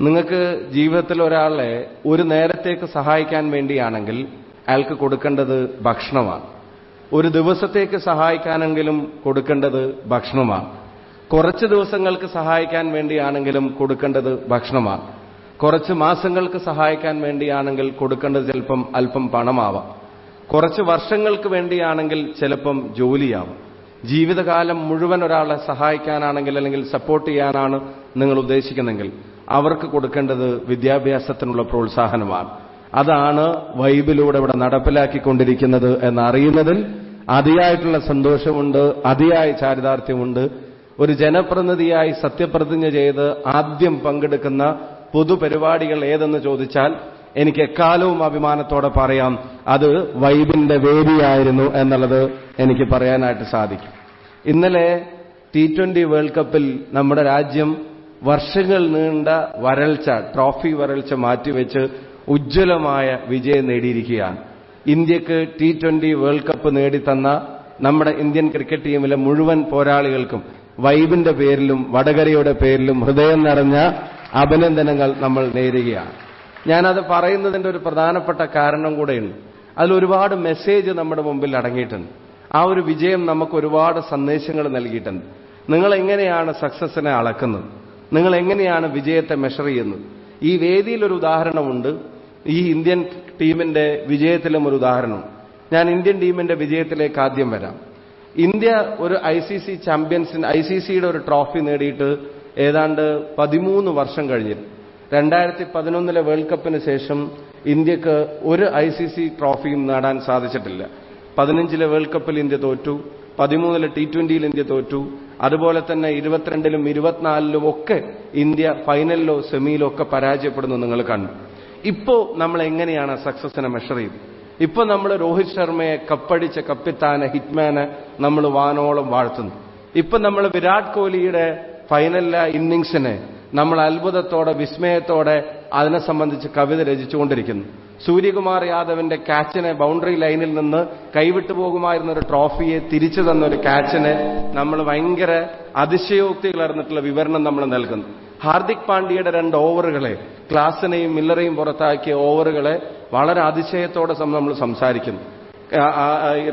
നിങ്ങൾക്ക് ജീവിതത്തിൽ ഒരാളെ ഒരു നേരത്തേക്ക് സഹായിക്കാൻ വേണ്ടിയാണെങ്കിൽ അയാൾക്ക് കൊടുക്കേണ്ടത് ഭക്ഷണമാണ്. ഒരു ദിവസത്തേക്ക് സഹായിക്കാനെങ്കിലും കൊടുക്കേണ്ടത് ഭക്ഷണമാണ്. കുറച്ച് ദിവസങ്ങൾക്ക് സഹായിക്കാൻ വേണ്ടിയാണെങ്കിലും കൊടുക്കേണ്ടത് ഭക്ഷണമാണ്. കുറച്ച് മാസങ്ങൾക്ക് സഹായിക്കാൻ വേണ്ടിയാണെങ്കിൽ കൊടുക്കേണ്ടത് ചിലപ്പം അല്പം പണമാവാം. കുറച്ച് വർഷങ്ങൾക്ക് വേണ്ടിയാണെങ്കിൽ ചിലപ്പം ജോലിയാവും. ജീവിതകാലം മുഴുവൻ ഒരാളെ സഹായിക്കാനാണെങ്കിൽ അല്ലെങ്കിൽ സപ്പോർട്ട് ചെയ്യാനാണ് നിങ്ങൾ ഉദ്ദേശിക്കുന്നെങ്കിൽ അവർക്ക് കൊടുക്കേണ്ടത് വിദ്യാഭ്യാസത്തിനുള്ള പ്രോത്സാഹനമാണ്. അതാണ് വൈബിലൂടെ ഇവിടെ നടപ്പിലാക്കിക്കൊണ്ടിരിക്കുന്നത് എന്നറിയുന്നതിൽ അതിയായിട്ടുള്ള സന്തോഷമുണ്ട് അതിയായ ചാരിതാർത്ഥ്യമുണ്ട്. ഒരു ജനപ്രതിനിധിയായി സത്യപ്രതിജ്ഞ ചെയ്ത് ആദ്യം പങ്കെടുക്കുന്ന പൊതുപരിപാടികൾ ഏതെന്ന് ചോദിച്ചാൽ എനിക്ക് എക്കാലവും അഭിമാനത്തോടെ പറയാം അത് വൈബിന്റെ വേദിയായിരുന്നു എന്നുള്ളത് എനിക്ക് പറയാനായിട്ട് സാധിക്കും. ഇന്നലെ ടി ട്വന്റി വേൾഡ് കപ്പിൽ നമ്മുടെ രാജ്യം വർഷങ്ങൾ നീണ്ട വരൾച്ച ട്രോഫി വരൾച്ച മാറ്റിവെച്ച് ഉജ്ജ്വലമായ വിജയം നേടിയിരിക്കുകയാണ്. ഇന്ത്യയ്ക്ക് ടി ട്വന്റി വേൾഡ് കപ്പ് നേടിത്തന്ന നമ്മുടെ ഇന്ത്യൻ ക്രിക്കറ്റ് ടീമിലെ മുഴുവൻ പോരാളികൾക്കും വൈബിന്റെ പേരിലും വടകരയുടെ പേരിലും ഹൃദയം നിറഞ്ഞ അഭിനന്ദനങ്ങൾ നമ്മൾ നേരുകയാണ്. ഞാനത് പറയുന്നതിന്റെ ഒരു പ്രധാനപ്പെട്ട കാരണം കൂടെയുണ്ട്. അതിൽ ഒരുപാട് മെസ്സേജ് നമ്മുടെ മുമ്പിൽ അടങ്ങിയിട്ടുണ്ട്. ആ ഒരു വിജയം നമുക്ക് ഒരുപാട് സന്ദേശങ്ങൾ നൽകിയിട്ടുണ്ട്. നിങ്ങൾ എങ്ങനെയാണ് സക്സസിനെ അളക്കുന്നത്? നിങ്ങൾ എങ്ങനെയാണ് വിജയത്തെ മെഷർ ചെയ്യുന്നത്? ഈ വേദിയിൽ ഒരു ഉദാഹരണമുണ്ട്. ഈ ഇന്ത്യൻ ടീമിന്റെ വിജയത്തിലും ഒരു ഉദാഹരണം. ഞാൻ ഇന്ത്യൻ ടീമിന്റെ വിജയത്തിലേക്ക് ആദ്യം വരാം. ഇന്ത്യ ഒരു ഐ സി സി ചാമ്പ്യൻസിന് ഐ സി സിയുടെ ഒരു ട്രോഫി നേടിയിട്ട് ഏതാണ്ട് പതിമൂന്ന് വർഷം കഴിഞ്ഞിരുന്നു രണ്ടായിരത്തി പതിനൊന്നിലെ വേൾഡ് കപ്പിന് ശേഷം ഇന്ത്യയ്ക്ക് ഒരു ഐ സി സി ട്രോഫിയും നേടാൻ സാധിച്ചിട്ടില്ല. പതിനഞ്ചിലെ വേൾഡ് കപ്പിൽ ഇന്ത്യ തോറ്റു പതിമൂന്നിലെ ടി ട്വന്റിയിൽ ഇന്ത്യ തോറ്റു അതുപോലെ തന്നെ ഇരുപത്തിരണ്ടിലും ഇരുപത്തിനാലിലും ഒക്കെ ഇന്ത്യ ഫൈനലിലോ സെമിയിലോ ഒക്കെ പരാജയപ്പെടുന്നു നിങ്ങൾ കണ്ടു. ഇപ്പോ നമ്മൾ എങ്ങനെയാണ് സക്സസിനെ മെഷർ ചെയ്ത് ഇപ്പോ നമ്മൾ രോഹിത് ശർമ്മയെ കപ്പടിച്ച കപ്പിത്താനെ ഹിറ്റ്മാനെ നമ്മൾ വാനോളം വാഴ്ത്തുന്നു. ഇപ്പൊ നമ്മൾ വിരാട് കോഹ്ലിയുടെ ഫൈനലിലെ ഇന്നിങ്സിനെ നമ്മൾ അത്ഭുതത്തോടെ വിസ്മയത്തോടെ അതിനെ സംബന്ധിച്ച് കവിത രചിച്ചുകൊണ്ടിരിക്കുന്നു. സൂര്യകുമാർ യാദവിന്റെ ക്യാച്ചിനെ ബൗണ്ടറി ലൈനിൽ നിന്ന് കൈവിട്ടു പോകുമായിരുന്ന ഒരു ട്രോഫിയെ തിരിച്ചു തന്ന ഒരു ക്യാച്ചിനെ നമ്മൾ ഭയങ്കര അതിശയോക്തി കലർന്നിട്ടുള്ള വിവരണം നമ്മൾ നൽകുന്നു. ഹാർദിക് പാണ്ഡ്യയുടെ രണ്ട് ഓവറുകളെ ക്ലാസിനെയും മില്ലറേയും പുറത്താക്കിയ ഓവറുകളെ വളരെ അതിശയത്തോടെ നമ്മൾ സംസാരിക്കുന്നു.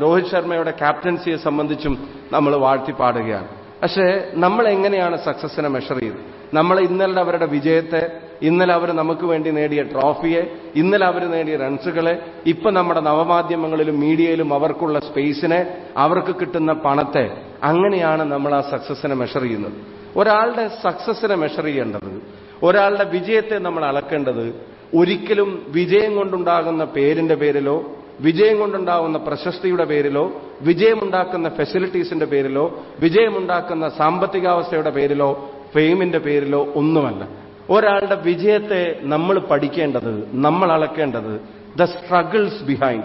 രോഹിത് ശർമ്മയുടെ ക്യാപ്റ്റൻസിയെ സംബന്ധിച്ചും നമ്മൾ വാഴ്ത്തി പാടുകയാണ് പക്ഷേ നമ്മൾ എങ്ങനെയാണ് സക്സസിനെ മെഷർ ചെയ്ത് നമ്മൾ ഇന്നലെ അവരുടെ വിജയത്തെ ഇന്നലെ അവർ നമുക്ക് വേണ്ടി നേടിയ ട്രോഫിയെ ഇന്നലെ അവർ നേടിയ റൺസുകളെ ഇപ്പൊ നമ്മുടെ നവമാധ്യമങ്ങളിലും മീഡിയയിലും അവർക്കുള്ള സ്പേസിനെ അവർക്ക് കിട്ടുന്ന പണത്തെ അങ്ങനെയാണ് നമ്മൾ ആ സക്സസിനെ മെഷർ ചെയ്യുന്നത്. ഒരാളുടെ സക്സസിനെ മെഷർ ചെയ്യേണ്ടത് ഒരാളുടെ വിജയത്തെ നമ്മൾ അളക്കേണ്ടത് ഒരിക്കലും വിജയം കൊണ്ടുണ്ടാകുന്ന പേരിന്റെ പേരിലോ വിജയം കൊണ്ടുണ്ടാകുന്ന പ്രശസ്തിയുടെ പേരിലോ വിജയമുണ്ടാക്കുന്ന ഫെസിലിറ്റീസിന്റെ പേരിലോ വിജയമുണ്ടാക്കുന്ന സാമ്പത്തികാവസ്ഥയുടെ പേരിലോ ഫെയിമിന്റെ പേരിലോ ഒന്നുമല്ല. ഒരാളുടെ വിജയത്തെ നമ്മൾ പഠിക്കേണ്ടത് നമ്മൾ അളക്കേണ്ടത് ദ സ്ട്രഗിൾസ് ബിഹൈൻഡ്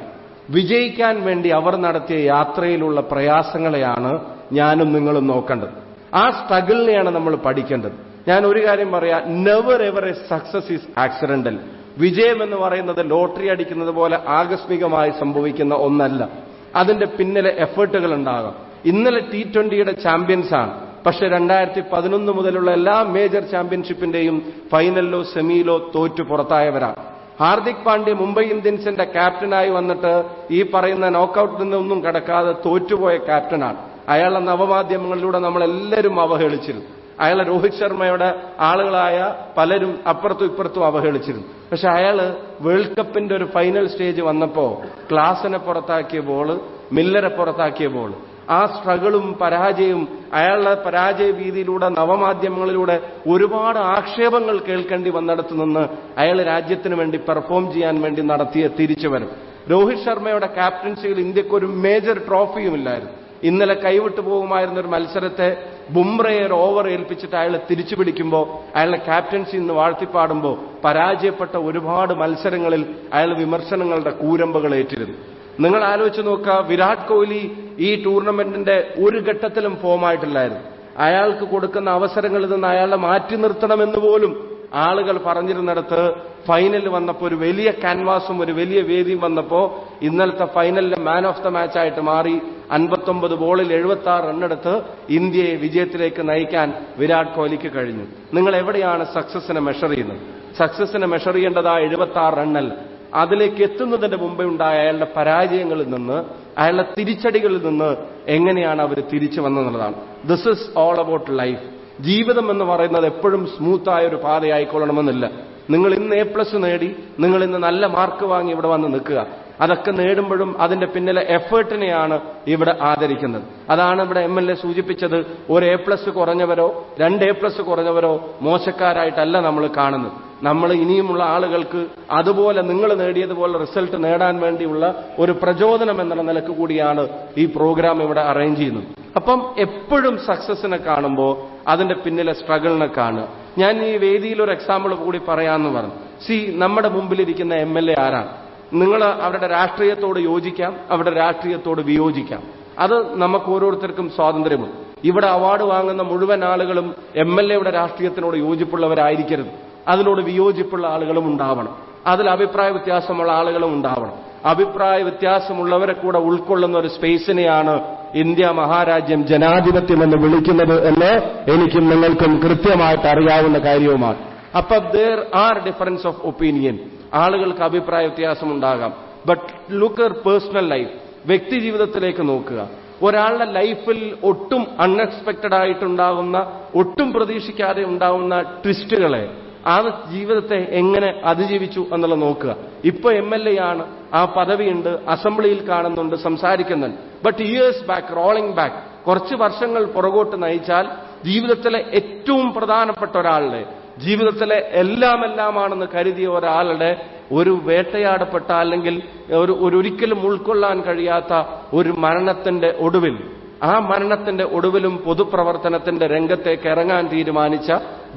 വിജയിക്കാൻ വേണ്ടി അവർ നടത്തിയ യാത്രയിലുള്ള പ്രയാസങ്ങളെയാണ് ഞാനും നിങ്ങളും നോക്കേണ്ടത്. ആ സ്ട്രഗിളിനെയാണ് നമ്മൾ പഠിക്കേണ്ടത്. ഞാൻ ഒരു കാര്യം പറയാം never ever a success is accidental വിജയം എന്ന് പറയുന്നത് ലോട്ടറി അടിക്കുന്നത് പോലെ ആകസ്മികമായി സംഭവിക്കുന്ന ഒന്നല്ല. അതിന്റെ പിന്നിലെ എഫേർട്ടുകൾ ഉണ്ടാകാം. ഇന്നലെ ടി ട്വന്റിയുടെ ചാമ്പ്യൻസ് ആണ്. പക്ഷെ രണ്ടായിരത്തി പതിനൊന്ന് മുതലുള്ള എല്ലാ മേജർ ചാമ്പ്യൻഷിപ്പിന്റെയും ഫൈനലിലോ സെമിയിലോ തോറ്റു പുറത്തായവരാണ്. ഹാർദിക് പാണ്ഡ്യ മുംബൈ ഇന്ത്യൻസിന്റെ ക്യാപ്റ്റനായി വന്നിട്ട് ഈ പറയുന്ന നോക്കൌട്ടിൽ നിന്നൊന്നും കടക്കാതെ തോറ്റുപോയ ക്യാപ്റ്റനാണ്. അയാളുടെ നവമാധ്യമങ്ങളിലൂടെ നമ്മളെല്ലാവരും അവഹേളിച്ചിരുന്നു. അയാളെ രോഹിത് ശർമ്മയുടെ ആളുകളായ പലരും അപ്പുറത്തും ഇപ്പുറത്തും അവഹേളിച്ചിരുന്നു. പക്ഷെ അയാൾ വേൾഡ് കപ്പിന്റെ ഒരു ഫൈനൽ സ്റ്റേജ് വന്നപ്പോ ക്ലാസിനെ പുറത്താക്കിയ ബോൾ മില്ലറെ പുറത്താക്കിയ ബോൾ ആ സ്ട്രഗിളും പരാജയവും അയാളുടെ പരാജയ വീതിയിലൂടെ നവമാധ്യമങ്ങളിലൂടെ ഒരുപാട് ആക്ഷേപങ്ങൾ കേൾക്കേണ്ടി വന്നിടത്തു നിന്ന് അയാൾ രാജ്യത്തിന് വേണ്ടി പെർഫോം ചെയ്യാൻ വേണ്ടി നടത്തിയ തിരിച്ചുവരും രോഹിത് ശർമ്മയുടെ ക്യാപ്റ്റൻസിയിൽ ഇന്ത്യയ്ക്ക് ഒരു മേജർ ട്രോഫിയുമില്ലായിരുന്നു. ഇന്നലെ കൈവിട്ടു പോകുമായിരുന്ന ഒരു മത്സരത്തെ ബുംറയെ ഒരു ഓവർ ഏൽപ്പിച്ചിട്ട് അയാളെ തിരിച്ചു പിടിക്കുമ്പോൾ അയാളുടെ ക്യാപ്റ്റൻസി ഇന്ന് വാഴ്ത്തിപ്പാടുമ്പോൾ പരാജയപ്പെട്ട ഒരുപാട് മത്സരങ്ങളിൽ അയാൾ വിമർശനങ്ങളുടെ കൂരമ്പകൾ ഏറ്റിരുന്നു. നിങ്ങൾ ആലോചിച്ച് നോക്കുക വിരാട് കോഹ്ലി ഈ ടൂർണമെന്റിന്റെ ഒരു ഘട്ടത്തിലും ഫോമായിട്ടില്ലായിരുന്നു അയാൾക്ക് കൊടുക്കുന്ന അവസരങ്ങളിൽ നിന്ന് അയാളെ മാറ്റി നിർത്തണമെന്ന് പോലും ആളുകൾ പറഞ്ഞിരുന്നിടത്ത് ഫൈനൽ വന്നപ്പോൾ ഒരു വലിയ ക്യാൻവാസും ഒരു വലിയ വേദിയും വന്നപ്പോൾ ഇന്നലത്തെ ഫൈനലിലെ മാൻ ഓഫ് ദ മാച്ച് ആയിട്ട് മാറി അൻപത്തൊമ്പത് ബോളിൽ എഴുപത്തി ആറ് റണ്ണെടുത്ത് ഇന്ത്യയെ വിജയത്തിലേക്ക് നയിക്കാൻ വിരാട് കോഹ്ലിക്ക് കഴിഞ്ഞു. നിങ്ങൾ എവിടെയാണ് സക്സസിനെ മെഷർ ചെയ്യുന്നത്? സക്സസിനെ മെഷർ ചെയ്യേണ്ടത് ആ എഴുപത്തി ആറ് റണ്ണൽ അതിലേക്ക് എത്തുന്നതിന്റെ മുമ്പേ ഉണ്ടായ അയാളുടെ പരാജയങ്ങളിൽ നിന്ന് അയാളുടെ തിരിച്ചടികളിൽ നിന്ന് എങ്ങനെയാണ് അവർ തിരിച്ചു വന്നെന്നുള്ളതാണ് this is all about life ജീവിതം എന്ന് പറയുന്നത് എപ്പോഴും സ്മൂത്തായ ഒരു പാതയായിക്കൊള്ളണമെന്നില്ല. നിങ്ങൾ ഇന്ന് എ പ്ലസ് നേടി നിങ്ങൾ ഇന്ന് നല്ല മാർക്ക് വാങ്ങി ഇവിടെ വന്ന് നിൽക്കുക. അതൊക്കെ നേടുമ്പോഴും അതിന്റെ പിന്നിലെ എഫേർട്ടിനെയാണ് ഇവിടെ ആദരിക്കുന്നത്. അതാണ് ഇവിടെ എം എൽ എ സൂചിപ്പിച്ചത് ഒരു എ പ്ലസ് കുറഞ്ഞവരോ രണ്ട് എ പ്ലസ് കുറഞ്ഞവരോ മോശക്കാരായിട്ടല്ല നമ്മൾ കാണുന്നത്. നമ്മൾ ഇനിയുമുള്ള ആളുകൾക്ക് അതുപോലെ നിങ്ങൾ നേടിയതുപോലെ റിസൾട്ട് നേടാൻ വേണ്ടിയുള്ള ഒരു പ്രചോദനം എന്നുള്ള നിലയ്ക്ക് കൂടിയാണ് ഈ പ്രോഗ്രാം ഇവിടെ അറേഞ്ച് ചെയ്യുന്നത്. അപ്പം എപ്പോഴും സക്സസിനെ കാണുമ്പോൾ അതിന്റെ പിന്നിലെ സ്ട്രഗിളിനെ കാണുക. ഞാൻ ഈ വേദിയിൽ ഒരു എക്സാമ്പിൾ കൂടി പറയാമെന്ന് പറഞ്ഞു. സി നമ്മുടെ മുമ്പിലിരിക്കുന്ന എം എൽ എ ആരാണ്? നിങ്ങൾ അവരുടെ രാഷ്ട്രീയത്തോട് യോജിക്കാം അവരുടെ രാഷ്ട്രീയത്തോട് വിയോജിക്കാം. അത് നമുക്ക് ഓരോരുത്തർക്കും സ്വാതന്ത്ര്യമുണ്ട്. ഇവിടെ അവാർഡ് വാങ്ങുന്ന മുഴുവൻ ആളുകളും എം എൽ എയുടെ രാഷ്ട്രീയത്തിനോട് യോജിപ്പുള്ളവരായിരിക്കരുത്. അതിനോട് വിയോജിപ്പുള്ള ആളുകളും ഉണ്ടാവണം. അതിൽ അഭിപ്രായ വ്യത്യാസമുള്ള ആളുകളും ഉണ്ടാവണം. അഭിപ്രായ വ്യത്യാസമുള്ളവരെ കൂടെ ഉൾക്കൊള്ളുന്ന ഒരു സ്പേസിനെയാണ് ഇന്ത്യ മഹാരാജ്യം ജനാധിപത്യം എന്ന് വിളിക്കുന്നത് എന്ന് എനിക്കും നിങ്ങൾക്കും കൃത്യമായിട്ട് അറിയാവുന്ന കാര്യവുമാണ്. അപ്പൊ there are difference of opinion ആളുകൾക്ക് അഭിപ്രായ വ്യത്യാസം ഉണ്ടാകാം ബട്ട് ലുക്ക് പേഴ്സണൽ ലൈഫ് വ്യക്തി ജീവിതത്തിലേക്ക് നോക്കുക. ഒരാളുടെ ലൈഫിൽ ഒട്ടും അൺഎക്സ്പെക്റ്റഡ് ആയിട്ടുണ്ടാകുന്ന ഒട്ടും പ്രതീക്ഷിക്കാതെ ഉണ്ടാകുന്ന ട്വിസ്റ്റുകളെ ആ ജീവിതത്തെ എങ്ങനെ അതിജീവിച്ചു എന്നുള്ള നോക്കുക. ഇപ്പൊ എം എൽ എ ആണ് ആ പദവിയുണ്ട് അസംബ്ലിയിൽ കാണുന്നുണ്ട് സംസാരിക്കുന്നുണ്ട്. But years back rolling back കുറച്ച് വർഷങ്ങൾ പുറകോട്ട് നയിച്ചാൽ ജീവിതത്തിലെ ഏറ്റവും പ്രധാനപ്പെട്ട ഒരാളുടെ ജീവിതത്തിലെ എല്ലാം എല്ലാമാണെന്ന് കരുതിയ ഒരാളുടെ ഒരു വേട്ടയാടപ്പെട്ട അല്ലെങ്കിൽ ഒരു ഒരു ഒരിക്കലും ഉൾക്കൊള്ളാൻ കഴിയാത്ത ഒരു മരണത്തിന്റെ ഒടുവിൽ ആ മരണത്തിന്റെ ഒടുവിലും പൊതുപ്രവർത്തനത്തിന്റെ രംഗത്തേക്ക് ഇറങ്ങാൻ തീരുമാനിച്ച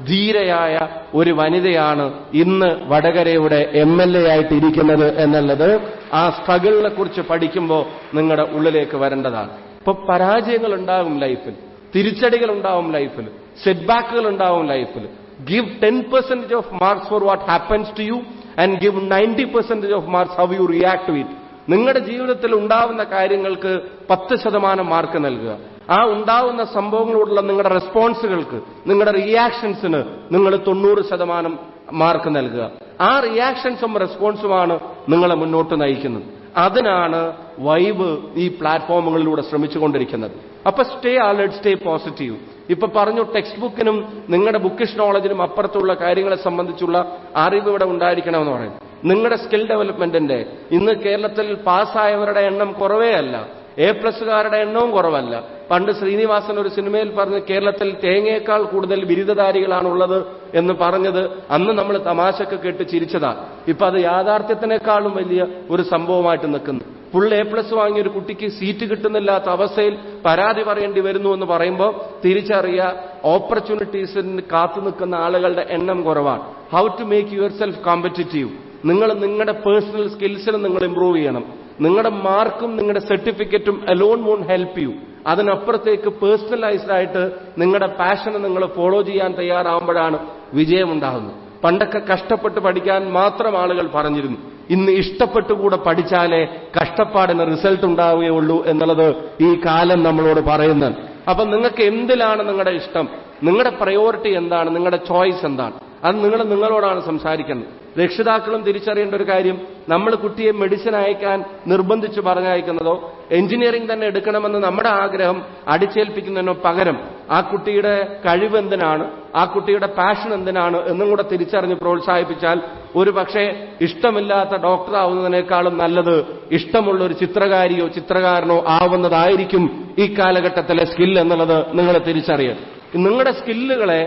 ധീരയായ ഒരു വനിതയാണ് ഇന്ന് വടകരയുടെ എം എൽ എ ആയിട്ട് ഇരിക്കുന്നത് എന്നുള്ളത് ആ സ്ട്രഗിളിനെ കുറിച്ച് പഠിക്കുമ്പോൾ നിങ്ങളുടെ ഉള്ളിലേക്ക് വരേണ്ടതാണ്. ഇപ്പൊ പരാജയങ്ങൾ ഉണ്ടാവും ലൈഫിൽ തിരിച്ചടികൾ ഉണ്ടാവും ലൈഫിൽ സെറ്റ്ബാക്കുകൾ ഉണ്ടാവും ലൈഫിൽ. Give ten percentage of marks for what happens to you and give ninety percentage of marks how you react to it നിങ്ങളുടെ ജീവിതത്തിൽ ഉണ്ടാവുന്ന കാര്യങ്ങൾക്ക് പത്ത് ശതമാനം മാർക്ക് നൽകുക. ആ ഉണ്ടാവുന്ന സംഭവങ്ങളോടുള്ള നിങ്ങളുടെ റെസ്പോൺസുകൾക്ക് നിങ്ങളുടെ റിയാക്ഷൻസിന് നിങ്ങൾ തൊണ്ണൂറ് ശതമാനം മാർക്ക് നൽകുക. ആ റിയാക്ഷൻസും റെസ്പോൺസുമാണ് നിങ്ങളെ മുന്നോട്ട് നയിക്കുന്നത്. അതിനാണ് വൈബ് ഈ പ്ലാറ്റ്ഫോമുകളിലൂടെ ശ്രമിച്ചുകൊണ്ടിരിക്കുന്നത്. അപ്പൊ സ്റ്റേ അലേർട്ട് സ്റ്റേ പോസിറ്റീവ് ഇപ്പൊ പറഞ്ഞു ടെക്സ്റ്റ് ബുക്കിനും നിങ്ങളുടെ ബുക്കിഷ് നോളജിനും അപ്പുറത്തുള്ള കാര്യങ്ങളെ സംബന്ധിച്ചുള്ള അറിവ് ഇവിടെ ഉണ്ടായിരിക്കണമെന്ന് പറയും നിങ്ങളുടെ സ്കിൽ ഡെവലപ്മെന്റിന്റെ ഇന്ന് കേരളത്തിൽ പാസ്സായവരുടെ എണ്ണം കുറവേ അല്ല. എ പ്ലസുകാരുടെ എണ്ണവും കുറവല്ല. പണ്ട് ശ്രീനിവാസൻ ഒരു സിനിമയിൽ പറഞ്ഞ് കേരളത്തിൽ തേങ്ങയേക്കാൾ കൂടുതൽ ബിരുദധാരികളാണുള്ളത് എന്ന് പറഞ്ഞത് അന്ന് നമ്മൾ തമാശക്ക് കേട്ട് ചിരിച്ചതാ. ഇപ്പൊ അത് യാഥാർത്ഥ്യത്തിനേക്കാളും വലിയ ഒരു സംഭവമായിട്ട് നിൽക്കുന്നു. ഫുൾ എ പ്ലസ് വാങ്ങിയ ഒരു കുട്ടിക്ക് സീറ്റ് കിട്ടുന്നില്ലാത്ത അവസ്ഥയിൽ പരാതി പറയേണ്ടി വരുന്നു എന്ന് പറയുമ്പോൾ തിരിച്ചറിയുക ഓപ്പർച്യൂണിറ്റീസിന് കാത്തു നിൽക്കുന്ന ആളുകളുടെ എണ്ണം കുറവാണ്. How to make yourself competitive നിങ്ങൾ നിങ്ങളുടെ പേഴ്സണൽ സ്കിൽസിൽ നിങ്ങൾ ഇംപ്രൂവ് ചെയ്യണം. നിങ്ങളുടെ മാർക്കും നിങ്ങളുടെ സർട്ടിഫിക്കറ്റും അലോൺ വോൺ ഹെൽപ്പ് യു അതിനപ്പുറത്തേക്ക് പേഴ്സണലൈസ്ഡ് ആയിട്ട് നിങ്ങളുടെ പാഷനെ നിങ്ങൾ ഫോളോ ചെയ്യാൻ തയ്യാറാവുമ്പോഴാണ് വിജയമുണ്ടാകുന്നത്. പണ്ടൊക്കെ കഷ്ടപ്പെട്ട് പഠിക്കാൻ മാത്രം ആളുകൾ പറഞ്ഞിരുന്നു. ഇന്ന് ഇഷ്ടപ്പെട്ടുകൂടെ പഠിച്ചാലേ കഷ്ടപ്പാടിന് റിസൾട്ട് ഉണ്ടാവുകയുള്ളൂ എന്നുള്ളത് ഈ കാലം നമ്മളോട് പറയുന്നത്. അപ്പൊ നിങ്ങൾക്ക് എന്തിലാണ് നിങ്ങളുടെ ഇഷ്ടം? നിങ്ങളുടെ പ്രയോറിറ്റി എന്താണ്? നിങ്ങളുടെ ചോയ്സ് എന്താണ്? അത് നിങ്ങൾ നിങ്ങളോടാണ് സംസാരിക്കുന്നത്. രക്ഷിതാക്കളും തിരിച്ചറിയേണ്ട ഒരു കാര്യം നമ്മൾ കുട്ടിയെ മെഡിസിൻ അയക്കാൻ നിർബന്ധിച്ച് പറഞ്ഞയക്കുന്നതോ എഞ്ചിനീയറിംഗ് തന്നെ എടുക്കണമെന്ന് നമ്മുടെ ആഗ്രഹം അടിച്ചേൽപ്പിക്കുന്നതിനോ പകരം ആ കുട്ടിയുടെ കഴിവ് എന്തിനാണ് ആ കുട്ടിയുടെ പാഷൻ എന്തിനാണ് എന്നും കൂടെ തിരിച്ചറിഞ്ഞ് പ്രോത്സാഹിപ്പിച്ചാൽ ഒരു പക്ഷേ ഇഷ്ടമില്ലാത്ത ഡോക്ടർ ആവുന്നതിനേക്കാളും നല്ലത് ഇഷ്ടമുള്ള ഒരു ചിത്രകാരിയോ ചിത്രകാരനോ ആവുന്നതായിരിക്കും ഈ കാലഘട്ടത്തിലെ സ്കിൽ എന്നുള്ളത് നിങ്ങളെ തിരിച്ചറിയുക നിങ്ങളുടെ സ്കില്ലുകളെ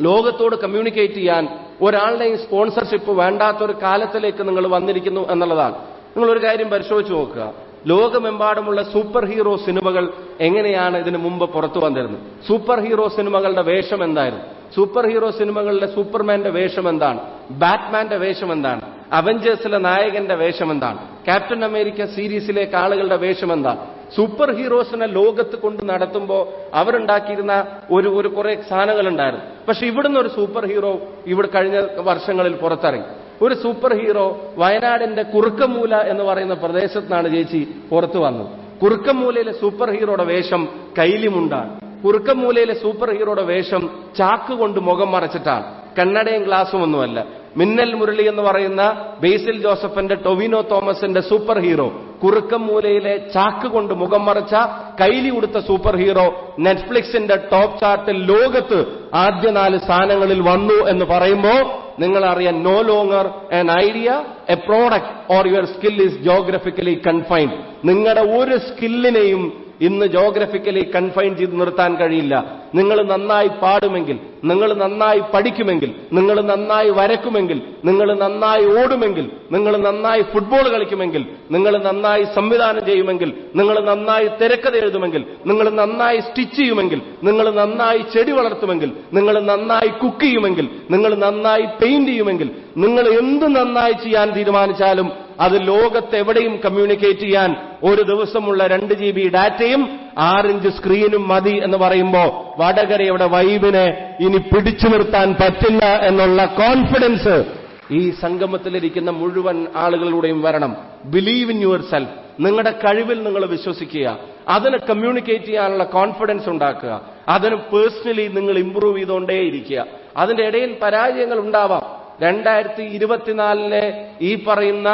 ലോകത്തോട് കമ്മ്യൂണിക്കേറ്റ് ചെയ്യാൻ ഒരാളുടെയും സ്പോൺസർഷിപ്പ് വേണ്ടാത്ത ഒരു കാലത്തിലേക്ക് നിങ്ങൾ വന്നിരിക്കുന്നു എന്നുള്ളതാണ്. നിങ്ങൾ ഒരു കാര്യം പരിശോധിച്ച് നോക്കുക. ലോകമെമ്പാടുമുള്ള സൂപ്പർ ഹീറോ സിനിമകൾ എങ്ങനെയാണ് ഇതിനു മുമ്പ് പുറത്തു വന്നിരുന്നത്? സൂപ്പർ ഹീറോ സിനിമകളുടെ വേഷം എന്തായിരുന്നു? സൂപ്പർ ഹീറോ സിനിമകളിലെ സൂപ്പർമാന്റെ വേഷം എന്താണ്? ബാറ്റ്മാന്റെ വേഷം എന്താണ്? അവഞ്ചേഴ്സിലെ നായകന്റെ വേഷം എന്താണ്? ക്യാപ്റ്റൻ അമേരിക്ക സീരീസിലെ ആളുകളുടെ വേഷം എന്താണ്? സൂപ്പർ ഹീറോസിനെ ലോകത്ത് കൊണ്ട് നടത്തുമ്പോൾ അവരുണ്ടാക്കിയിരുന്ന ഒരു ഒരു കുറെ സാധനങ്ങൾ ഉണ്ടായിരുന്നു പക്ഷെ ഇവിടുന്ന് ഒരു സൂപ്പർ ഹീറോ ഇവിടെ കഴിഞ്ഞ വർഷങ്ങളിൽ പുറത്തിറങ്ങി. ഒരു സൂപ്പർ ഹീറോ വയനാടിന്റെ കുറുക്കമൂല എന്ന് പറയുന്ന പ്രദേശത്താണ് ചേച്ചി പുറത്തു വന്നത്. കുറുക്കമൂലയിലെ സൂപ്പർ ഹീറോയുടെ വേഷം കൈലിമുണ്ടാണ്. കുറുക്കമൂലയിലെ സൂപ്പർ ഹീറോയുടെ വേഷം ചാക്ക് കൊണ്ട് മുഖം മറച്ചിട്ടാണ്. കണ്ണടയും ഗ്ലാസും ഒന്നുമല്ല മിന്നൽ മുരളി എന്ന് പറയുന്ന ബേസിൽ ജോസഫിന്റെ ടൊവിനോ തോമസിന്റെ സൂപ്പർ ഹീറോ. കുറുക്കം മൂലയിലെ ചാക്ക് കൊണ്ട് മുഖം മറച്ച കൈലി ഉടുത്ത സൂപ്പർ ഹീറോ. നെറ്റ്ഫ്ലിക്സിന്റെ ടോപ്പ് ചാർട്ടിൽ ലോകത്ത് ആദ്യ നാല് സ്ഥാനങ്ങളിൽ വന്നു എന്ന് പറയുമ്പോൾ നിങ്ങൾ അറിയാൻ no longer an idea a product or your skill is geographically confined നിങ്ങളുടെ ഒരു സ്കില്ലിനെയും ഇന്ന് ജോഗ്രഫിക്കലി കൺഫൈൻ ചെയ്ത് നിർത്താൻ കഴിയില്ല നിങ്ങൾ നന്നായി പാടുമെങ്കിൽ നിങ്ങൾ നന്നായി പഠിക്കുമെങ്കിൽ നിങ്ങൾ നന്നായി വരക്കുമെങ്കിൽ നിങ്ങൾ നന്നായി ഓടുമെങ്കിൽ നിങ്ങൾ നന്നായി ഫുട്ബോൾ കളിക്കുമെങ്കിൽ നിങ്ങൾ നന്നായി സംവിധാനം ചെയ്യുമെങ്കിൽ നിങ്ങൾ നന്നായി തിരക്കഥ എഴുതുമെങ്കിൽ നിങ്ങൾ നന്നായി സ്റ്റിച്ച് ചെയ്യുമെങ്കിൽ നിങ്ങൾ നന്നായി ചെടി വളർത്തുമെങ്കിൽ നിങ്ങൾ നന്നായി കുക്ക് ചെയ്യുമെങ്കിൽ നിങ്ങൾ നന്നായി പെയിന്റ് ചെയ്യുമെങ്കിൽ നിങ്ങൾ എന്ത് നന്നായി ചെയ്യാൻ തീരുമാനിച്ചാലും അത് ലോകത്തെവിടെയും കമ്മ്യൂണിക്കേറ്റ് ചെയ്യാൻ ഒരു ദിവസമുള്ള രണ്ട് ജി ബി ഡാറ്റയും ആറിഞ്ച് സ്ക്രീനും മതി എന്ന് പറയുമ്പോ വടകരയുടെ വൈബിനെ ഇനി പിടിച്ചു നിർത്താൻ പറ്റില്ല എന്നുള്ള കോൺഫിഡൻസ് ഈ സംഗമത്തിലിരിക്കുന്ന മുഴുവൻ ആളുകളുടെയും വരണം. ബിലീവ് ഇൻ യുവർ സെൽഫ് നിങ്ങളുടെ കഴിവിൽ നിങ്ങൾ വിശ്വസിക്കുക. അതിന് കമ്മ്യൂണിക്കേറ്റ് ചെയ്യാനുള്ള കോൺഫിഡൻസ് ഉണ്ടാക്കുക. അതിന് പേഴ്സണലി നിങ്ങൾ ഇമ്പ്രൂവ് ചെയ്തുകൊണ്ടേയിരിക്കുക അതിന്റെ ഇടയിൽ പരാജയങ്ങൾ ഉണ്ടാവാം. രണ്ടായിരത്തി ഇരുപത്തിനാലിലെ ഈ പറയുന്ന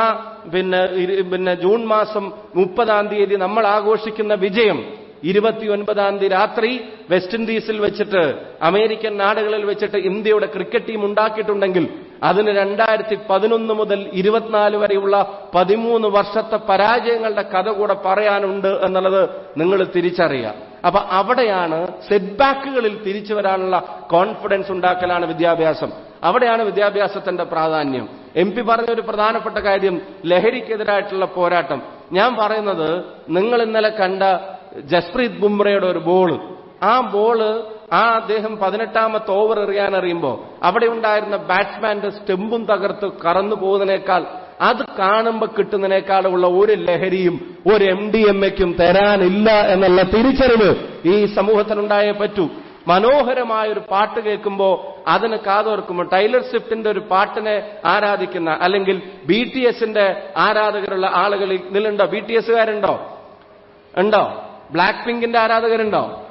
പിന്നെ പിന്നെ ജൂൺ മാസം മുപ്പതാം തീയതി നമ്മൾ ആഘോഷിക്കുന്ന വിജയം ഇരുപത്തിയൊൻപതാം തീയതി രാത്രി വെസ്റ്റ് ഇൻഡീസിൽ വെച്ചിട്ട് അമേരിക്കൻ നാടുകളിൽ വെച്ചിട്ട് ഇന്ത്യയുടെ ക്രിക്കറ്റ് ടീം ഉണ്ടാക്കിയിട്ടുണ്ടെങ്കിൽ അതിന് രണ്ടായിരത്തി പതിനൊന്ന് മുതൽ ഇരുപത്തിനാല് വരെയുള്ള പതിമൂന്ന് വർഷത്തെ പരാജയങ്ങളുടെ കഥ കൂടെ പറയാനുണ്ട് എന്നുള്ളത് നിങ്ങൾ തിരിച്ചറിയുക. അപ്പൊ അവിടെയാണ് സെറ്റ് ബാക്കുകളിൽ തിരിച്ചു വരാനുള്ള കോൺഫിഡൻസ് ഉണ്ടാക്കലാണ് വിദ്യാഭ്യാസം. അവിടെയാണ് വിദ്യാഭ്യാസത്തിന്റെ പ്രാധാന്യം. എം പി പറഞ്ഞ ഒരു പ്രധാനപ്പെട്ട കാര്യം ലഹരിക്കെതിരായിട്ടുള്ള പോരാട്ടം. ഞാൻ പറയുന്നത് നിങ്ങൾ ഇന്നലെ കണ്ട ജസ്പ്രീത് ബുംറയുടെ ഒരു ബോൾ. ആ ബോൾ ആ അദ്ദേഹം പതിനെട്ടാമത്തെ ഓവർ എറിയാൻ അറിയുമ്പോൾ അവിടെ ഉണ്ടായിരുന്ന ബാറ്റ്സ്മാന്റെ സ്റ്റെമ്പും തകർത്ത് കറന്നു പോകുന്നതിനേക്കാൾ അത് കാണുമ്പോൾ കിട്ടുന്നതിനേക്കാളുള്ള ഒരു ലഹരിയും ഒരു എം ഡി എം എക്കും തരാനില്ല എന്നുള്ള തിരിച്ചറിവ് ഈ സമൂഹത്തിനുണ്ടായേ പറ്റൂ. മനോഹരമായ ഒരു പാട്ട് കേൾക്കുമ്പോൾ അതിന് കാതോർക്കുമ്പോൾ ടൈലർ സ്വിഫ്റ്റിന്റെ ഒരു പാട്ടിനെ ആരാധിക്കുന്ന അല്ലെങ്കിൽ ബി ടി എസിന്റെ ആരാധകരുള്ള ആളുകൾ ഇതിലുണ്ടോ ബി ടി എസുകാരുണ്ടോ ഉണ്ടോ? ബ്ലാക്ക് പിങ്കിന്റെ ആരാധകരുണ്ടോ?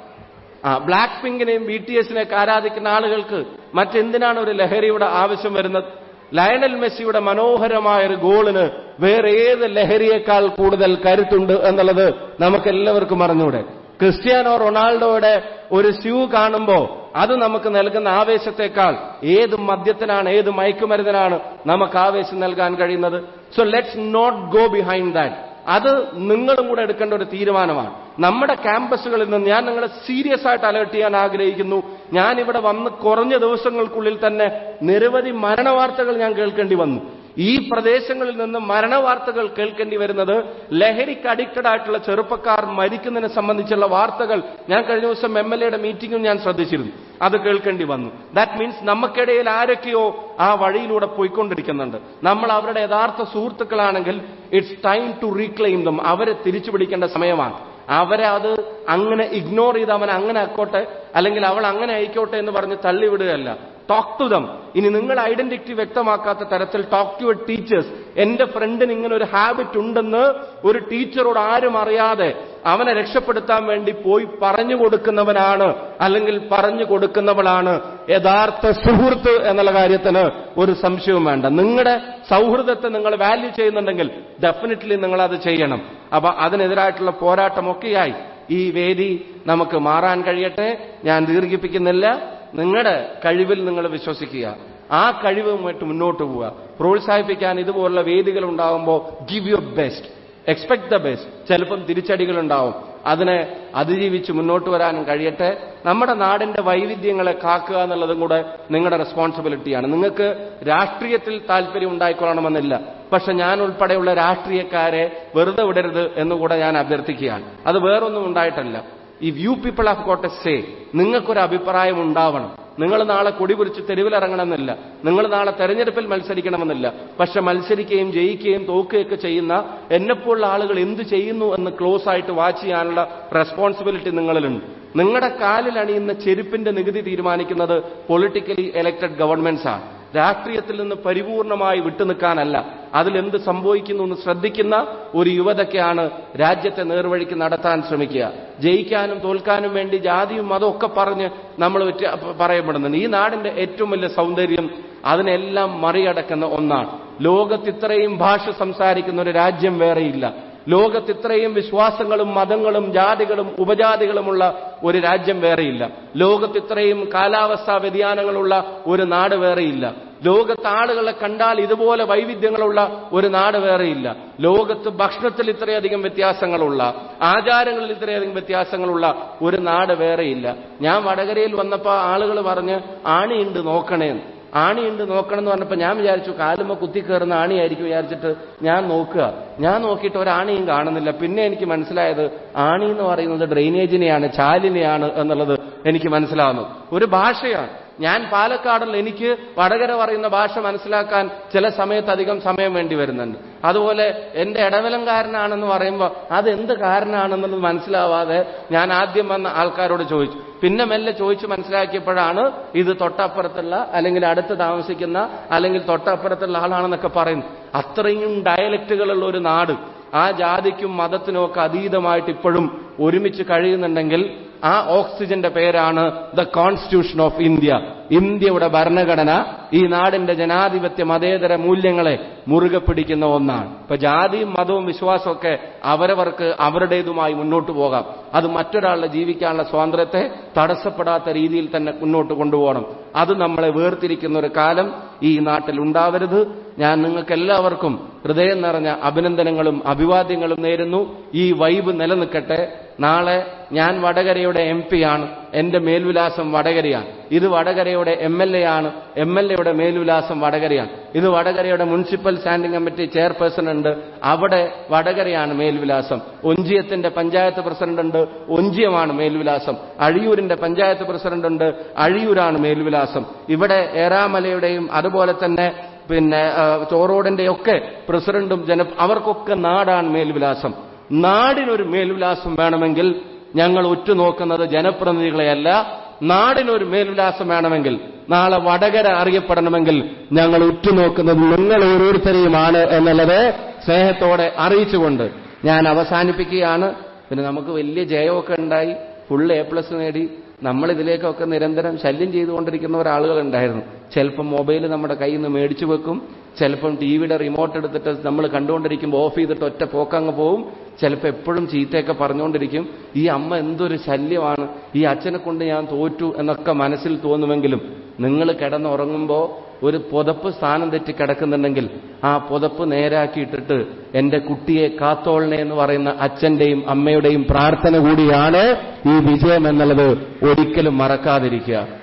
ആ ബ്ലാക്ക് പിങ്കിനെയും ബി ടി എസിനെയൊക്കെ ആരാധിക്കുന്ന ആളുകൾക്ക് മറ്റെന്തിനാണ് ഒരു ലഹരിയുടെ ആവശ്യം വരുന്നത്? ലയണൽ മെസ്സിയുടെ മനോഹരമായ ഒരു ഗോളിന് വേറെ ഏത് ലഹരിയേക്കാൾ കൂടുതൽ കരുത്തുണ്ട് എന്നുള്ളത് നമുക്ക് എല്ലാവർക്കും അറിഞ്ഞൂടെ. ക്രിസ്ത്യാനോ റൊണാൾഡോയുടെ ഒരു സ്യൂ കാണുമ്പോ അത് നമുക്ക് നൽകുന്ന ആവേശത്തെക്കാൾ ഏത് മദ്യത്തിനാണ് ഏത് മയക്കുമരുന്നിനാണ് നമുക്ക് ആവേശം നൽകാൻ കഴിയുന്നത്? So let's not go behind that അത് നിങ്ങളും കൂടെ എടുക്കേണ്ട ഒരു തീരുമാനമാണ്. നമ്മുടെ ക്യാമ്പസുകളിൽ നിന്ന് ഞാൻ നിങ്ങളെ സീരിയസ് ആയിട്ട് അലേർട്ട് ചെയ്യാൻ ആഗ്രഹിക്കുന്നു. ഞാൻ ഇവിടെ വന്ന് കുറഞ്ഞ ദിവസങ്ങൾക്കുള്ളിൽ തന്നെ നിരവധി മരണവാർത്തകൾ ഞാൻ കേൾക്കേണ്ടി വന്നു. ഈ പ്രദേശങ്ങളിൽ നിന്ന് മരണവാർത്തകൾ കേൾക്കേണ്ടി വരുന്നത് ലഹരിക്ക് അഡിക്റ്റഡ് ആയിട്ടുള്ള ചെറുപ്പക്കാർ മരിക്കുന്നതിനെ സംബന്ധിച്ചുള്ള വാർത്തകൾ ഞാൻ കഴിഞ്ഞ ദിവസം എം എൽ എയുടെ മീറ്റിംഗും ഞാൻ ശ്രദ്ധിച്ചിരുന്നു. അത് കേൾക്കേണ്ടി വന്നു. ദാറ്റ് മീൻസ് നമുക്കിടയിൽ ആരൊക്കെയോ ആ വഴിയിലൂടെ പോയിക്കൊണ്ടിരിക്കുന്നുണ്ട്. നമ്മൾ അവരുടെ യഥാർത്ഥ സുഹൃത്തുക്കളാണെങ്കിൽ it's time to reclaim them അവരെ തിരിച്ചു സമയമാണ്. അവരെ അത് അങ്ങനെ ഇഗ്നോർ ചെയ്ത് അവൻ അങ്ങനെ ആക്കോട്ടെ അല്ലെങ്കിൽ അവൾ അങ്ങനെ ആയിക്കോട്ടെ എന്ന് പറഞ്ഞ് തള്ളിവിടുകയല്ല. ടോക്ക് ടു ദം ഇനി നിങ്ങൾ ഐഡന്റിറ്റി വ്യക്തമാക്കാത്ത തരത്തിൽ ടോക്ക് ടു ടീച്ചേഴ്സ് എന്റെ ഫ്രണ്ടിന് ഇങ്ങനെ ഒരു ഹാബിറ്റ് ഉണ്ടെന്ന് ഒരു ടീച്ചറോട് ആരും അറിയാതെ അവനെ രക്ഷപ്പെടുത്താൻ വേണ്ടി പോയി പറഞ്ഞു കൊടുക്കുന്നവനാണ് അല്ലെങ്കിൽ പറഞ്ഞു കൊടുക്കുന്നവളാണ്. യഥാർത്ഥ സുഹൃത്ത് എന്നുള്ള കാര്യത്തിന് ഒരു സംശയവും വേണ്ട. നിങ്ങളുടെ സൗഹൃദത്തെ നിങ്ങൾ വാല്യൂ ചെയ്യുന്നുണ്ടെങ്കിൽ ഡെഫിനറ്റ്ലി നിങ്ങൾ അത് ചെയ്യണം. അപ്പൊ അതിനെതിരായിട്ടുള്ള പോരാട്ടമൊക്കെയായി. ഈ വേദി നമുക്ക് മാറാൻ കഴിയട്ടെ. ഞാൻ ദീർഘിപ്പിക്കുന്നില്ല. നിങ്ങളുടെ കഴിവിൽ നിങ്ങൾ വിശ്വസിക്കുക. ആ കഴിവുമായിട്ട് മുന്നോട്ട് പോവുക. പ്രോത്സാഹിപ്പിക്കാൻ ഇതുപോലുള്ള വേദികൾ ഉണ്ടാകുമ്പോൾ give your best expect the best ചിലപ്പം തിരിച്ചടികൾ ഉണ്ടാവും അതിനെ അതിജീവിച്ച് മുന്നോട്ട് വരാനും കഴിയട്ടെ. നമ്മുടെ നാടിന്റെ വൈവിധ്യങ്ങളെ കാക്കുക എന്നുള്ളതും കൂടെ നിങ്ങളുടെ റെസ്പോൺസിബിലിറ്റിയാണ് നിങ്ങൾക്ക് രാഷ്ട്രീയത്തിൽ താല്പര്യം ഉണ്ടായിക്കൊള്ളണമെന്നില്ല. പക്ഷെ ഞാൻ ഉൾപ്പെടെയുള്ള രാഷ്ട്രീയക്കാരെ വെറുതെ വിടരുത് എന്നുകൂടെ ഞാൻ അഭ്യർത്ഥിക്കുകയാണ്. അത് വേറൊന്നും ഉണ്ടായിട്ടല്ല. ഈ you people have got a say നിങ്ങൾക്കൊരു അഭിപ്രായം ഉണ്ടാവണം. നിങ്ങൾ നാളെ കൊടി പിടിച്ച് തെരുവിലിറങ്ങണമെന്നില്ല. നിങ്ങൾ നാളെ തെരഞ്ഞെടുപ്പിൽ മത്സരിക്കണമെന്നില്ല. പക്ഷെ മത്സരിക്കുകയും ജയിക്കുകയും തോക്കുകയൊക്കെ ചെയ്യുന്ന എന്നെപ്പോലുള്ള ആളുകൾ എന്ത് ചെയ്യുന്നു എന്ന് ക്ലോസ് ആയിട്ട് വാച്ച് ചെയ്യാനുള്ള റെസ്പോൺസിബിലിറ്റി നിങ്ങളിലുണ്ട്. നിങ്ങളുടെ കാലിൽ അണിയുന്ന ചെരുപ്പിന്റെ നികുതി തീരുമാനിക്കുന്നത് പൊളിറ്റിക്കലി ഇലക്ടഡ് ഗവൺമെന്റ്സ് ആണ്. രാഷ്ട്രീയത്തിൽ നിന്ന് പരിപൂർണമായി വിട്ടുനിൽക്കാനല്ല. അതിലെന്ത് സംഭവിക്കുന്നു എന്ന് ശ്രദ്ധിക്കുന്ന ഒരു യുവതയ്ക്കാണ് രാജ്യത്തെ നേർവഴിക്ക് നടത്താൻ ശ്രമിക്കുക. ജയിക്കാനും തോൽക്കാനും വേണ്ടി ജാതിയും മതവും ഒക്കെ പറഞ്ഞ് നമ്മൾ പറയപ്പെടുന്നുണ്ട്. ഈ നാടിന്റെ ഏറ്റവും വലിയ സൗന്ദര്യം അതിനെല്ലാം മറികടക്കുന്ന ഒന്നാണ്. ലോകത്ത് ഇത്രയും ഭാഷ സംസാരിക്കുന്ന ഒരു രാജ്യം വേറെയില്ല. ലോകത്ത് ഇത്രയും വിശ്വാസങ്ങളും മതങ്ങളും ജാതികളും ഉപജാതികളുമുള്ള ഒരു രാജ്യം വേറെയില്ല. ലോകത്ത് ഇത്രയും കാലാവസ്ഥാ വ്യതിയാനങ്ങളുള്ള ഒരു നാട് വേറെയില്ല. ലോകത്ത് ആളുകളെ കണ്ടാൽ ഇതുപോലെ വൈവിധ്യങ്ങളുള്ള ഒരു നാട് വേറെയില്ല ലോകത്ത് ഭക്ഷണത്തിൽ ഇത്രയധികം വ്യത്യാസങ്ങളുള്ള ആചാരങ്ങളിൽ ഇത്രയധികം വ്യത്യാസങ്ങളുള്ള ഒരു നാട് വേറെയില്ല ഞാൻ വടകരയിൽ വന്നപ്പോൾ ആളുകൾ പറഞ്ഞ് ആണിയുണ്ട് നോക്കണേന്ന് ആണിയുണ്ട് നോക്കണം എന്ന് പറഞ്ഞപ്പോൾ ഞാൻ വിചാരിച്ചു കാലുമ്മ കുത്തി കയറുന്ന ആണിയായിരിക്കും വിചാരിച്ചിട്ട് ഞാൻ നോക്കുക. ഞാൻ നോക്കിയിട്ട് ഒരാണിയും കാണുന്നില്ല. പിന്നെ എനിക്ക് മനസ്സിലായത് ആണി എന്ന് പറയുന്നത് ഡ്രെയിനേജിനെയാണ് ചാലിനെയാണ് എന്നുള്ളത് എനിക്ക് മനസ്സിലാവുന്നത് ഒരു ഭാഷയാണ്. ഞാൻ പാലക്കാടുള്ള എനിക്ക് വടകര പറയുന്ന ഭാഷ മനസ്സിലാക്കാൻ ചില സമയത്ത് അധികം സമയം വേണ്ടി വരുന്നുണ്ട്. അതുപോലെ എന്റെ ഇടവലംകാരനാണെന്ന് പറയുമ്പോൾ അത് എന്ത് കാരനാണെന്നുള്ളത് മനസ്സിലാവാതെ ഞാൻ ആദ്യം വന്ന ആൾക്കാരോട് ചോദിച്ചു. പിന്നെ മെല്ലെ ചോദിച്ചു മനസ്സിലാക്കിയപ്പോഴാണ് ഇത് തൊട്ടപ്പുറത്തുള്ള അല്ലെങ്കിൽ അടുത്ത് താമസിക്കുന്ന അല്ലെങ്കിൽ തൊട്ടപ്പുറത്തുള്ള ആളാണെന്നൊക്കെ പറയുന്നു അത്രയും ഡയലക്റ്റുകളുള്ള ഒരു നാട്. ആ ജാതിക്കും മതത്തിനും ഒക്കെ അതീതമായിട്ട് ഇപ്പോഴും ഒരുമിച്ച് കഴിയുന്നുണ്ടെങ്കിൽ ആ ഓക്സിജന്റെ പേരാണ് ദ കോൺസ്റ്റിറ്റ്യൂഷൻ ഓഫ് ഇന്ത്യ. ഇന്ത്യയുടെ ഭരണഘടന ഈ നാടിന്റെ ജനാധിപത്യ മതേതര മൂല്യങ്ങളെ മുറുകെ പിടിക്കുന്ന ഒന്നാണ്. ഇപ്പൊ ജാതിയും മതവും വിശ്വാസമൊക്കെ അവരവർക്ക് അവരുടേതുമായി മുന്നോട്ട് പോകാം. അത് മറ്റൊരാളുടെ ജീവിക്കാനുള്ള സ്വാതന്ത്ര്യത്തെ തടസ്സപ്പെടാത്ത രീതിയിൽ തന്നെ മുന്നോട്ട് കൊണ്ടുപോകണം. അത് നമ്മളെ വേർതിരിക്കുന്ന ഒരു കാലം ഈ നാട്ടിൽ ഉണ്ടാവരുത്. ഞാൻ നിങ്ങൾക്ക് എല്ലാവർക്കും ഹൃദയം നിറഞ്ഞ അഭിനന്ദനങ്ങളും അഭിവാദ്യങ്ങളും നേരുന്നു. ഈ വൈബ് നിലനിൽക്കട്ടെ. നാളെ ഞാൻ വടകരയുടെ എം ആണ്. എന്റെ മേൽവിലാസം വടകരയാണ്. ഇത് വടകരയുടെ എം എൽ എ ആണ്. എം എൽ എയുടെ മേൽവിലാസം വടകരയാണ്. ഇത് വടകരയുടെ മുനിസിപ്പൽ സ്റ്റാൻഡിംഗ് കമ്മിറ്റി ചെയർപേഴ്സൺ ഉണ്ട് അവിടെ വടകരയാണ് മേൽവിലാസം. ഒഞ്ചിയത്തിന്റെ പഞ്ചായത്ത് പ്രസിഡന്റ് ഉണ്ട് ഒഞ്ചിയമാണ് മേൽവിലാസം. അഴിയൂരിന്റെ പഞ്ചായത്ത് പ്രസിഡന്റ് ഉണ്ട് അഴിയൂരാണ് മേൽവിലാസം. ഇവിടെ ഏറാമലയുടെയും അതുപോലെ തന്നെ പിന്നെ ചോറോടിന്റെ ഒക്കെ പ്രസിഡന്റും ജന അവർക്കൊക്കെ നാടാണ് മേൽവിലാസം. നാടിനൊരു മേൽവിലാസം വേണമെങ്കിൽ ഞങ്ങൾ ഉറ്റുനോക്കുന്നത് ജനപ്രതിനിധികളെയല്ല നാടിനൊരു മേൽവിലാസം വേണമെങ്കിൽ നാളെ വടകര അറിയപ്പെടണമെങ്കിൽ ഞങ്ങൾ ഉറ്റുനോക്കുന്നത് നിങ്ങൾ ഓരോരുത്തരെയുമാണ് എന്നുള്ളത് സ്നേഹത്തോടെ അറിയിച്ചുകൊണ്ട് ഞാൻ അവസാനിപ്പിക്കുകയാണ്. പിന്നെ നമുക്ക് വലിയ ജയമൊക്കെ ഉണ്ടായി. ഫുൾ എ പ്ലസ് നേടി. നമ്മൾ ഇതിലേക്കൊക്കെ നിരന്തരം ശല്യം ചെയ്തുകൊണ്ടിരിക്കുന്ന ഒരാളുകൾ ഉണ്ടായിരുന്നു. ചിലപ്പോൾ മൊബൈൽ നമ്മുടെ കയ്യിൽ നിന്ന് മേടിച്ചു വെക്കും. ചിലപ്പം ടി വിയുടെ റിമോട്ട് എടുത്തിട്ട് നമ്മൾ കണ്ടുകൊണ്ടിരിക്കുമ്പോൾ ഓഫ് ചെയ്തിട്ട് ഒറ്റ പോക്കങ്ങ് പോവും. ചിലപ്പോൾ എപ്പോഴും ചീത്തയൊക്കെ പറഞ്ഞുകൊണ്ടിരിക്കും. ഈ അമ്മ എന്തൊരു ശല്യമാണ്. ഈ അച്ഛനെ കൊണ്ട് ഞാൻ തോറ്റു എന്നൊക്കെ മനസ്സിൽ തോന്നുമെങ്കിലും നിങ്ങൾ കിടന്നുറങ്ങുമ്പോൾ ഒരു പുതപ്പ് സ്ഥാനം തെറ്റി കിടക്കുന്നുണ്ടെങ്കിൽ ആ പുതപ്പ് നേരാക്കിയിട്ടിട്ട് എന്റെ കുട്ടിയെ കാത്തോളനെ എന്ന് പറയുന്ന അച്ഛന്റെയും അമ്മയുടെയും പ്രാർത്ഥന കൂടിയാണ് ഈ വിജയം എന്നുള്ളത് ഒരിക്കലും മറക്കാതിരിക്കുക.